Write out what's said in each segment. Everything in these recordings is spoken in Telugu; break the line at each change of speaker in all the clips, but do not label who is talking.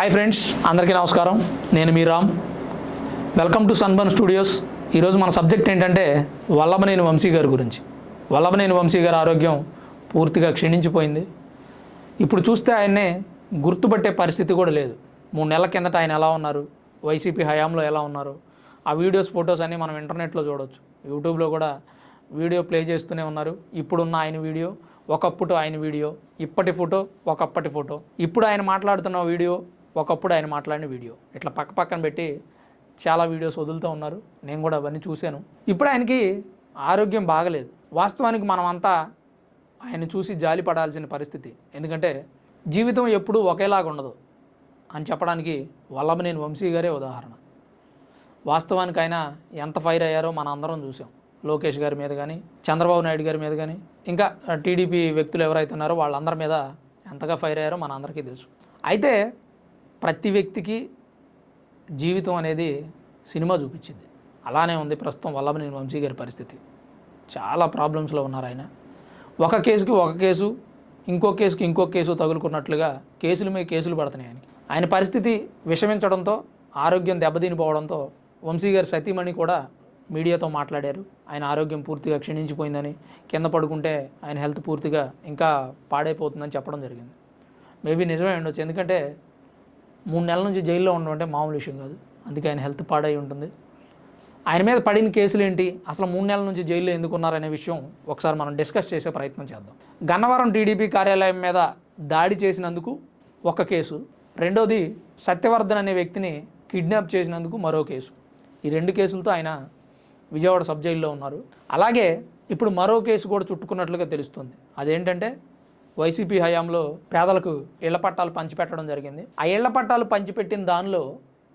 హాయ్ ఫ్రెండ్స్ అందరికీ నమస్కారం. నేను మీ Ram. Welcome to Sunburn Studios ఈరోజు మన సబ్జెక్ట్ ఏంటంటే వల్లభనేని వంశీ గారి గురించి. వల్లభనేని వంశీ గారి ఆరోగ్యం పూర్తిగా క్షీణించిపోయింది. ఇప్పుడు చూస్తే ఆయన్నే గుర్తుపట్టే పరిస్థితి కూడా లేదు. మూడు నెలల కిందట ఆయన ఎలా ఉన్నారు? వైసీపీ హయాంలో ఎలా ఉన్నారు? ఆ వీడియోస్ ఫొటోస్ అన్నీ మనం ఇంటర్నెట్లో చూడొచ్చు. యూట్యూబ్లో కూడా వీడియో ప్లే చేస్తూనే ఉన్నారు. ఇప్పుడున్న ఆయన వీడియో ఒకప్పుడు ఆయన వీడియో ఇప్పటి ఫోటో ఒకప్పటి ఫోటో. ఇప్పుడు ఆయన మాట్లాడుతున్న వీడియో ఒకప్పుడు ఆయన మాట్లాడిన వీడియో. ఇట్లా పక్క పక్కన పెట్టి చాలా వీడియోస్ వదులుతూ ఉన్నారు. నేను కూడా అవన్నీ చూశాను. ఇప్పుడు ఆయనకి ఆరోగ్యం బాగలేదు. వాస్తవానికి మనమంతా ఆయన చూసి జాలి పడాల్సిన పరిస్థితి. ఎందుకంటే జీవితం ఎప్పుడూ ఒకేలాగా ఉండదు అని చెప్పడానికి వల్లభనేని వంశీ గారే ఉదాహరణ. వాస్తవానికి ఆయన ఎంత ఫైర్ అయ్యారో మన అందరం చూసాం లోకేష్ గారి మీద కానీ చంద్రబాబు నాయుడు గారి మీద కానీ ఇంకా టీడీపీ వ్యక్తులు ఎవరైతే ఉన్నారో వాళ్ళందరి మీద ఎంతగా ఫైర్ అయ్యారో మన అందరికీ తెలుసు. అయితే ప్రతి వ్యక్తికి జీవితం అనేది సినిమా చూపించింది. అలానే ఉంది ప్రస్తుతం వల్లభనేని వంశీ గారి పరిస్థితి. చాలా ప్రాబ్లమ్స్లో ఉన్నారు ఆయన. ఒక కేసుకి ఒక కేసు ఇంకో కేసుకి ఇంకో కేసు తగులుకున్నట్లుగా కేసుల మీద కేసులు పడుతున్నాయి ఆయనకి. ఆయన పరిస్థితి విషమించడంతో ఆరోగ్యం దెబ్బతినిపోవడంతో వంశీ గారి సతీమణి కూడా మీడియాతో మాట్లాడారు. ఆయన ఆరోగ్యం పూర్తిగా క్షీణించిపోయిందని కింద పడుకుంటే ఆయన హెల్త్ పూర్తిగా ఇంకా పాడైపోతుందని చెప్పడం జరిగింది. మేబీ నిజమే ఉండొచ్చు ఎందుకంటే మూడు నెలల నుంచి జైల్లో ఉండడం అంటే మామూలు విషయం కాదు. అందుకే ఆయన హెల్త్ పాడై ఉంటుంది. ఆయన మీద పడిన కేసులు ఏంటి? అసలు మూడు నెలల నుంచి జైల్లో ఎందుకు ఉన్నారనే విషయం ఒకసారి మనం డిస్కస్ చేసే ప్రయత్నం చేద్దాం. గన్నవరం టీడీపీ కార్యాలయం మీద దాడి చేసినందుకు ఒక కేసు. రెండోది సత్యవర్ధన్ అనే వ్యక్తిని కిడ్నాప్ చేసినందుకు మరో కేసు. ఈ రెండు కేసులతో ఆయన విజయవాడ సబ్ జైల్లో ఉన్నారు. అలాగే ఇప్పుడు మరో కేసు కూడా చుట్టుకున్నట్లుగా తెలుస్తుంది. అదేంటంటే వైసీపీ హయాంలో పేదలకు ఇళ్ళ పట్టాలు పంచిపెట్టడం జరిగింది. ఆ ఇళ్ళ పట్టాలు పంచిపెట్టిన దానిలో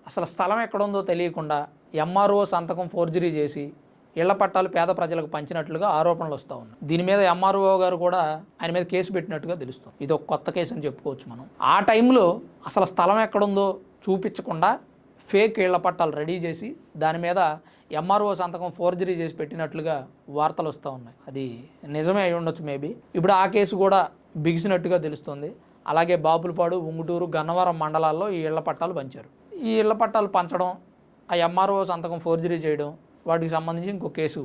అసలు స్థలం ఎక్కడుందో తెలియకుండా ఎంఆర్ఓ సంతకం ఫోర్జరీ చేసి ఇళ్ళ పట్టాలు పేద ప్రజలకు పంచినట్లుగా ఆరోపణలు వస్తూ ఉన్నాయి. దీని మీద ఎంఆర్ఓ గారు కూడా ఆయన మీద కేసు పెట్టినట్టుగా తెలుస్తుంది. ఇది ఒక కొత్త కేసు అని చెప్పుకోవచ్చు మనం. ఆ టైంలో అసలు స్థలం ఎక్కడుందో చూపించకుండా ఫేక్ ఇళ్ళ పట్టాలు రెడీ చేసి దాని మీద ఎంఆర్ఓ సంతకం ఫోర్జరీ చేసి పెట్టినట్లుగా వార్తలు వస్తూ ఉన్నాయి. అది నిజమే అయి ఉండొచ్చు మేబీ ఇప్పుడు ఆ కేసు కూడా బిగిసినట్టుగా తెలుస్తుంది. అలాగే బాపులపాడు ఉంగుటూరు గన్నవరం మండలాల్లో ఈ ఇళ్ళ పట్టాలు పంచారు. ఈ ఇళ్ళ పట్టాలు పంచడం ఆ ఎంఆర్ఓ సంతకం ఫోర్జరీ చేయడం వాటికి సంబంధించి ఇంకో కేసు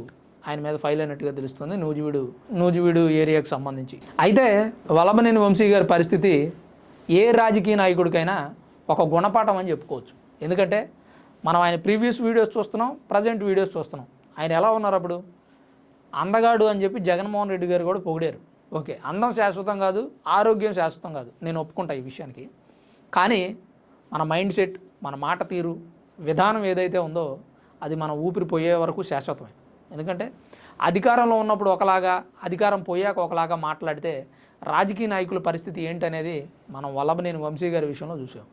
ఆయన మీద ఫైల్ అయినట్టుగా తెలుస్తుంది నూజివీడు నూజివీడు ఏరియాకు సంబంధించి. అయితే వలభనేని వంశీ గారి పరిస్థితి ఏ రాజకీయ నాయకుడికైనా ఒక గుణపాఠం అని చెప్పుకోవచ్చు. ఎందుకంటే మనం ఆయన ప్రీవియస్ వీడియోస్ చూస్తున్నాం ప్రజెంట్ వీడియోస్ చూస్తున్నాం. ఆయన ఎలా ఉన్నారు అప్పుడు? అందగాడు అని చెప్పి జగన్మోహన్ రెడ్డి గారు కూడా పొగిడారు. ఓకే అందం శాశ్వతం కాదు ఆరోగ్యం శాశ్వతం కాదు. నేను ఒప్పుకుంటా ఈ విషయానికి. కానీ మన మైండ్ సెట్ మన మాట తీరు విధానం ఏదైతే ఉందో అది మన ఊపిరి పోయే వరకు శాశ్వతమే. ఎందుకంటే అధికారంలో ఉన్నప్పుడు ఒకలాగా అధికారం పోయాక ఒకలాగా మాట్లాడితే రాజకీయ నాయకుల పరిస్థితి ఏంటనేది మనం వల్లభనేని వంశీ గారి విషయంలో చూసాం.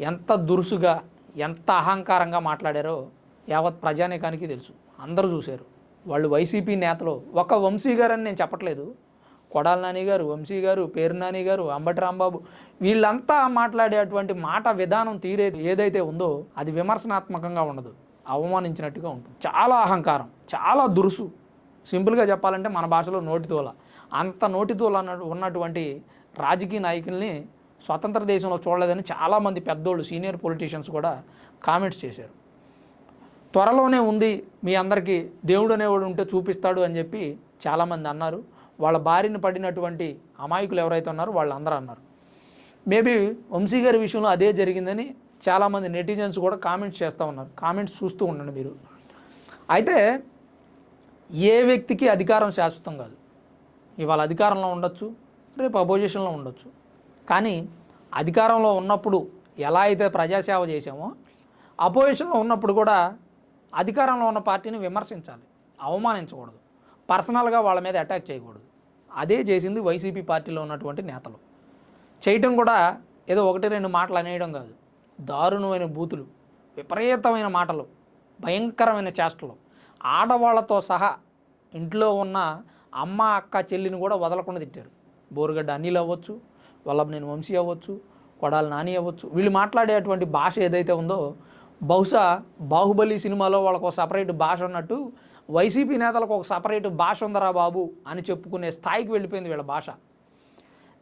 ఎంత దురుసుగా ఎంత అహంకారంగా మాట్లాడారో యావత్ ప్రజానీకానికి తెలుసు. అందరూ చూశారు. వాళ్ళు వైసీపీ నేతలు ఒక వంశీ గారని నేను చెప్పట్లేదు. కొడాల నాని గారు వంశీ గారు పేరు నాని గారు అంబటి రాంబాబు వీళ్ళంతా మాట్లాడేటువంటి మాట విధానం తీరే ఏదైతే ఉందో అది విమర్శనాత్మకంగా ఉండదు. అవమానించినట్టుగా ఉంటుంది. చాలా అహంకారం చాలా దురుసు. సింపుల్గా చెప్పాలంటే మన భాషలో నోటితోల అంత నోటితోల అన్న- ఉన్నటువంటి రాజకీయ నాయకుల్ని స్వతంత్ర దేశంలో చూడలేదని చాలామంది పెద్దోళ్ళు సీనియర్ పొలిటీషియన్స్ కూడా కామెంట్స్ చేశారు. త్వరలోనే ఉంది మీ అందరికీ దేవుడు అనేవాడు ఉంటే చూపిస్తాడు అని చెప్పి చాలామంది అన్నారు. వాళ్ళ బారిన పడినటువంటి అమాయకులు ఎవరైతే ఉన్నారో వాళ్ళందరూ అన్నారు. మేబీ వంశీ గారి విషయంలో అదే జరిగిందని చాలామంది నెటిజన్స్ కూడా కామెంట్స్ చేస్తూ ఉన్నారు. కామెంట్స్ చూస్తూ ఉండండి మీరు. అయితే ఏ వ్యక్తికి అధికారం శాశ్వతం కాదు. ఇవాళ అధికారంలో ఉండొచ్చు రేపు అపోజిషన్లో ఉండొచ్చు. కానీ అధికారంలో ఉన్నప్పుడు ఎలా అయితే ప్రజాసేవ చేసామో అపోజిషన్లో ఉన్నప్పుడు కూడా అధికారంలో ఉన్న పార్టీని విమర్శించాలి అవమానించకూడదు. పర్సనల్గా వాళ్ళ మీద అటాక్ చేయకూడదు. అదే చేసింది వైసీపీ పార్టీలో ఉన్నటువంటి నేతలు. చేయటం కూడా ఏదో ఒకటి రెండు మాటలు అనేయడం కాదు. దారుణమైన బూతులు విపరీతమైన మాటలు భయంకరమైన చేష్టలు. ఆడవాళ్ళతో సహా ఇంట్లో ఉన్న అమ్మ అక్క చెల్లిని కూడా వదలకుండా తిట్టారు. బోరుగడ్డ అనిల్ అవ్వచ్చు నేను వంశీ అవ్వచ్చు కొడాలి నాని అవ్వచ్చు. వీళ్ళు మాట్లాడేటువంటి భాష ఏదైతే ఉందో బహుశా బాహుబలి సినిమాలో వాళ్ళకు సపరేట్ భాష ఉన్నట్టు వైసీపీ నేతలకు ఒక సపరేట్ భాష ఉందరా బాబు అని చెప్పుకునే స్థాయికి వెళ్ళిపోయింది వీళ్ళ భాష.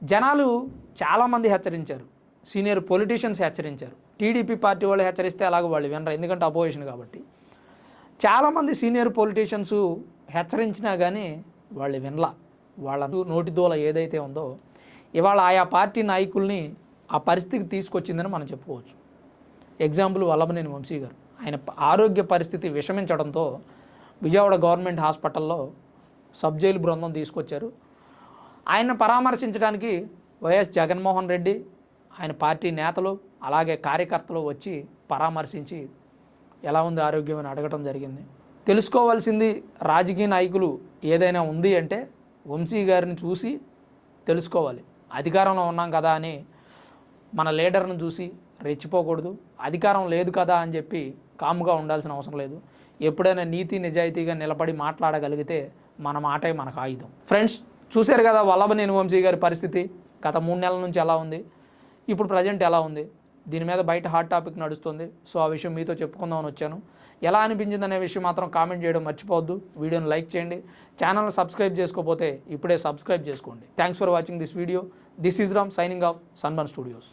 జనాలు చాలామంది హెచ్చరించారు. సీనియర్ పొలిటీషియన్స్ హెచ్చరించారు. టీడీపీ పార్టీ వాళ్ళు హెచ్చరిస్తే అలాగే వాళ్ళు వినరు. ఎందుకంటే అపోజిషన్ కాబట్టి. చాలామంది సీనియర్ పొలిటీషియన్స్ హెచ్చరించినా కానీ వాళ్ళు వినలా. వాళ్ళ నోటిదూల ఏదైతే ఉందో ఇవాళ ఆయా పార్టీ నాయకుల్ని ఆ పరిస్థితికి తీసుకొచ్చిందని మనం చెప్పుకోవచ్చు. ఎగ్జాంపుల్ వల్లభనేని వంశీ గారు. ఆయన ఆరోగ్య పరిస్థితి విషమించడంతో విజయవాడ గవర్నమెంట్ హాస్పిటల్లో సబ్ జైలు బృందం తీసుకొచ్చారు. ఆయన పరామర్శించడానికి వైఎస్ జగన్మోహన్ రెడ్డి ఆయన పార్టీ నేతలు అలాగే కార్యకర్తలు వచ్చి పరామర్శించి ఎలా ఉంది ఆరోగ్యం అని అడగటం జరిగింది. తెలుసుకోవాల్సింది రాజకీయ నాయకులు ఏదైనా ఉంది అంటే వంశీ గారిని చూసి తెలుసుకోవాలి. అధికారంలో ఉన్నాం కదా అని మన లీడర్ను చూసి రెచ్చిపోకూడదు. అధికారం లేదు కదా అని చెప్పి కాముగా ఉండాల్సిన అవసరం లేదు. ఎప్పుడైనా నీతి నిజాయితీగా నిలబడి మాట్లాడగలిగితే మన మాటే మనకు ఆయుధం. ఫ్రెండ్స్ చూశారు కదా వల్లభనేని వంశీ గారి పరిస్థితి? గత మూడు నెలల నుంచి ఎలా ఉంది? ఇప్పుడు ప్రజెంట్ ఎలా ఉంది? దీని మీద బయట హాట్ టాపిక్ నడుస్తుంది. సో ఆ విషయం మీతో చెప్పుకుందామని వచ్చాను. ఎలా అనిపించింది అనే విషయం మాత్రం కామెంట్ చేయడం మర్చిపోవద్దు. వీడియోని లైక్ చేయండి. ఛానల్ సబ్స్క్రైబ్ చేసుకోకపోతే ఇప్పుడే సబ్స్క్రైబ్ చేసుకోండి. Thanks for watching this video this is Ram signing off Sunburn Studios